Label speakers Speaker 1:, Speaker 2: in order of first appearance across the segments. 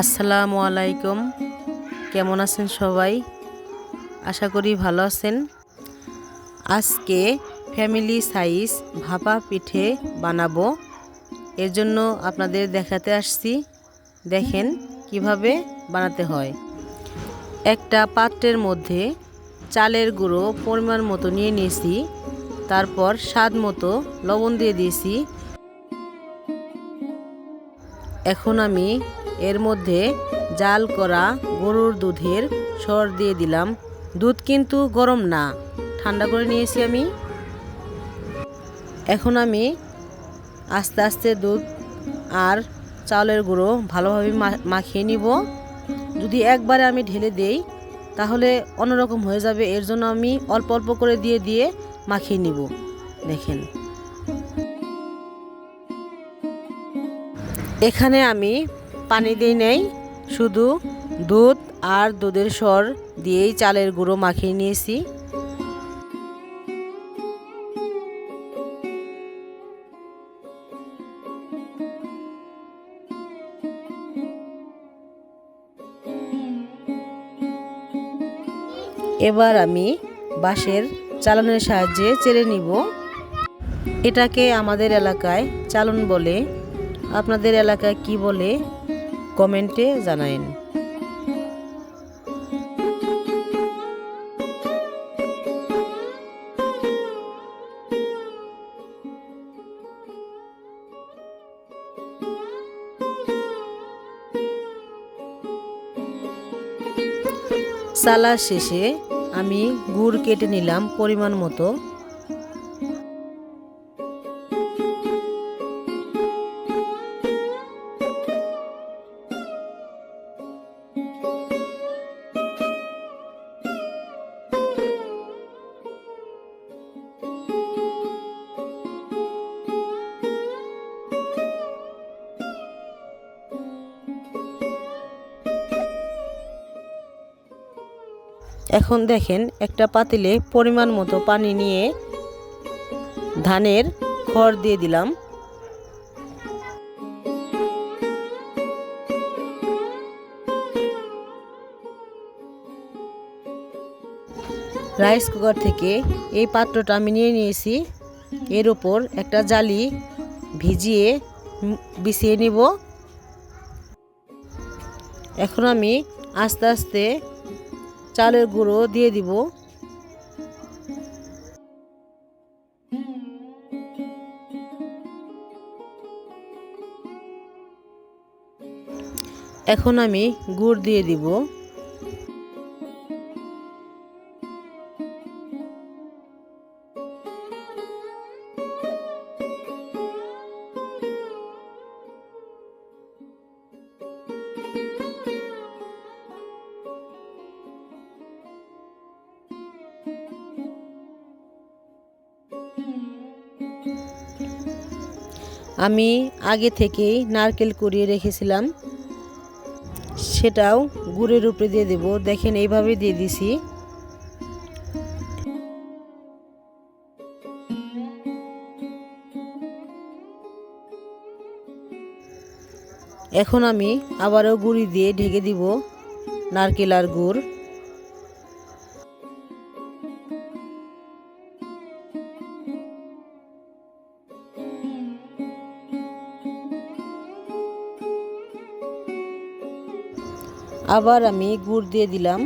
Speaker 1: আসসালামু আলাইকুম। কেমন আছেন সবাই? আশা করি ভালো আছেন। আজকে ফ্যামিলি সাইজ ভাপা পিঠে বানাবো। এর জন্য আপনাদের দেখাতে আসছি। দেখেন কীভাবে বানাতে হয়। একটা পাত্রের মধ্যে চালের গুঁড়ো পরিমাণ মতো নিয়ে নিয়েছি। তারপর স্বাদ মতো লবণ দিয়ে দিয়েছি। এখন আমি এর মধ্যে জাল করা গরুর দুধের সর দিয়ে দিলাম। দুধ কিন্তু গরম না। ঠান্ডা করে নিয়েছি আমি। এখন আমি আস্তে আস্তে দুধ আর চাউলের গুঁড়ো ভালোভাবে মাখিয়ে নিব। যদি একবারে আমি ঢেলে দেই, তাহলে অন্যরকম হয়ে যাবে। এর জন্য আমি অল্প অল্প করে দিয়ে দিয়ে মাখিয়ে নিব। দেখেন। এখানে আমি পানি দিই নেই, শুধু দুধ আর দুধের সর দিয়েই চালের গুঁড়ো মাখিয়ে নিয়েছি। এবার আমি বাঁশের চালনের সাহায্যে চেলে নিব। এটাকে আমাদের এলাকায় চালন বলে। আপনাদের এলাকায় কি বলে? কমেন্টে জানায়েন সালা শেষে আমি গুড় কেটে নিলাম পরিমাণ মতো। এখন দেখেন একটা পাতিলে পরিমাণ মতো পানি নিয়ে ধানের খড় দিয়ে দিলাম। রাইস কুকার থেকে এই পাত্রটা আমি নিয়ে নিয়েছি। এর উপর একটা জালি ভিজিয়ে বিছিয়ে নিব। এখন আমি আস্তে আস্তে চালের গুঁড়ো দিয়ে দিব। এখন আমি গুড় দিয়ে দিব। আমি আগে থেকেই নারকেল কুড়িয়ে রেখেছিলাম। সেটাও গুড়ের উপরে দিয়ে দেব। দেখেন, এইভাবে দিয়ে দিছি। এখন আমি আবারও গুড়ি দিয়ে ঢেকে দিব নারকেল আর গুড়। আবার আমি গুড় দিয়ে দিলাম।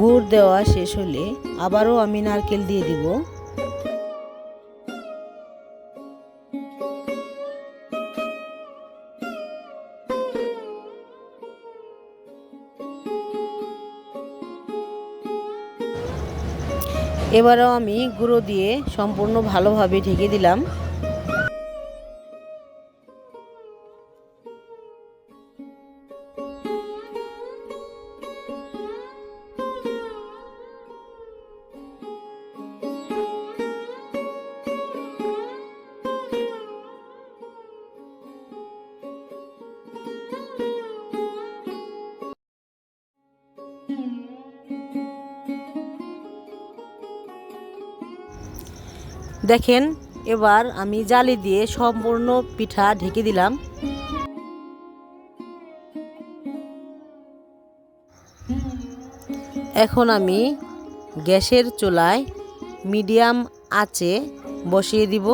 Speaker 1: গুড় দেওয়া শেষ হলে আবারও আমি নারকেল দিয়ে দিব। এবারও আমি গুঁড়ো দিয়ে সম্পূর্ণ ভালোভাবে ঢেকে দিলাম। দেখেন, এবার আমি জালি দিয়ে সম্পূর্ণ পিঠা ঢেকে দিলাম। এখন আমি গ্যাসের চুলায় মিডিয়াম আঁচে বসিয়ে দিব।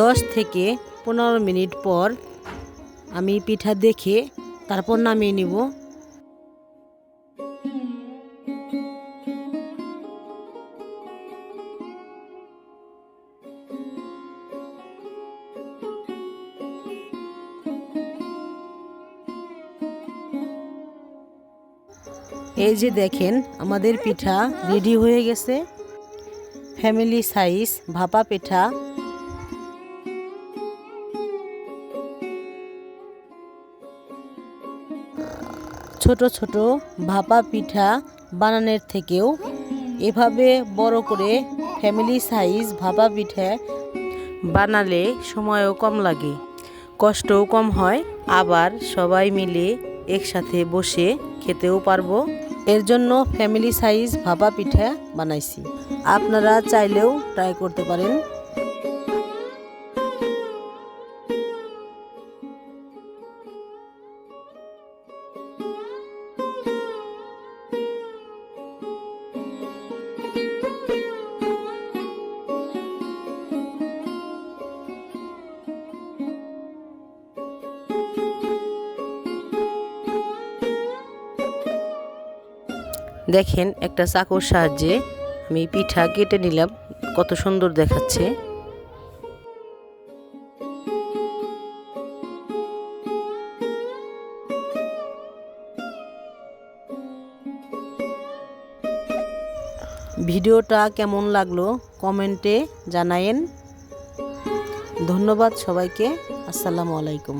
Speaker 1: দশ থেকে পনেরো মিনিট পর আমি পিঠা দেখে তারপর নামিয়ে নিব। এই যে দেখেন, আমাদের পিঠা রেডি হয়ে গেছে। ফ্যামিলি সাইজ ভাপা পিঠা। ছোট ছোট ভাপা পিঠা বানানোর থেকেও এভাবে বড় করে ফ্যামিলি সাইজ ভাপা পিঠা বানালে সময়ও কম লাগে, কষ্টও কম হয়। আবার সবাই মিলে একসাথে বসে খেতেও পারব। এর জন্য ফ্যামিলি সাইজ ভাপা পিঠা বানাইছি। আপনারা চাইলেও ট্রাই করতে পারেন। দেখেন, একটা চাকুর সাহায্যে আমি পিঠা কেটে নিলাম। কত সুন্দর দেখাচ্ছে। ভিডিওটা কেমন লাগল কমেন্টে জানায়েন। ধন্যবাদ সবাইকে। আসসালামু আলাইকুম।